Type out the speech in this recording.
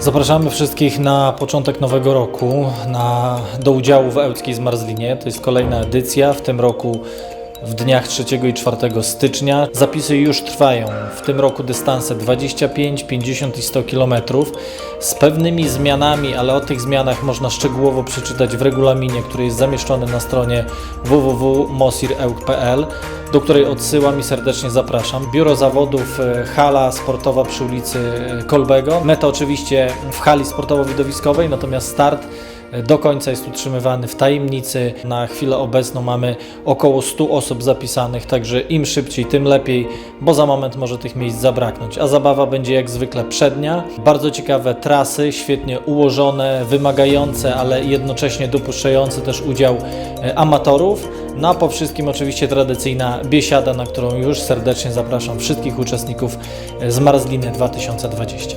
Zapraszamy wszystkich na początek nowego roku na, do udziału w Ełckiej Zmarzlinie. To jest kolejna edycja, w tym roku w dniach 3 i 4 stycznia. Zapisy już trwają. W tym roku dystanse 25, 50 i 100 km z pewnymi zmianami, ale o tych zmianach można szczegółowo przeczytać w regulaminie, który jest zamieszczony na stronie www.mosirełk.pl do której odsyłam i serdecznie zapraszam. Biuro zawodów e, hala sportowa przy ulicy e, Kolbego. Meta oczywiście w hali sportowo-widowiskowej, natomiast start do końca jest utrzymywany w tajemnicy. Na chwilę obecną mamy około 100 osób zapisanych, także im szybciej, tym lepiej, bo za moment może tych miejsc zabraknąć. A zabawa będzie jak zwykle przednia. Bardzo ciekawe trasy, świetnie ułożone, wymagające, ale jednocześnie dopuszczające też udział e, amatorów. No a po wszystkim oczywiście tradycyjna biesiada, na którą już serdecznie zapraszam wszystkich uczestników z Marzliny 2020.